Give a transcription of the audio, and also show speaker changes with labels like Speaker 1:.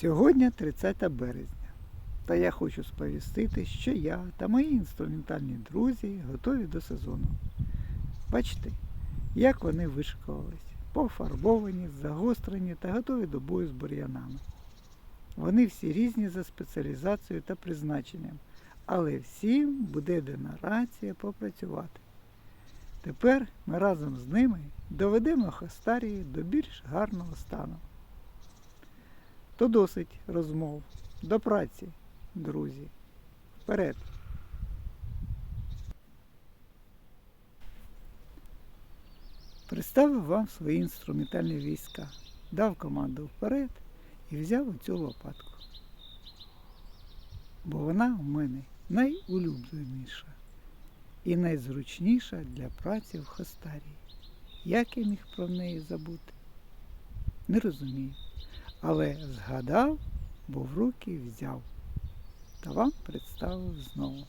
Speaker 1: Сьогодні 30 березня. Та я хочу сповістити, що я та мої інструментальні друзі готові до сезону. Бачите, як вони вишикувались, пофарбовані, загострені та готові до бою з бур'янами. Вони всі різні за спеціалізацією та призначенням, але всім буде дана попрацювати. Тепер ми разом з ними доведемо Хастарії до більш гарного стану. То досить розмов. До праці, друзі. Вперед! Представив вам свої інструментальні війська, дав команду вперед і взяв оцю лопатку. Бо вона в мене найулюбленіша і найзручніша для праці в Хастарії. Як я міг про неї забути? Не розумію. Але згадав, бо в руки взяв та вам представив знову.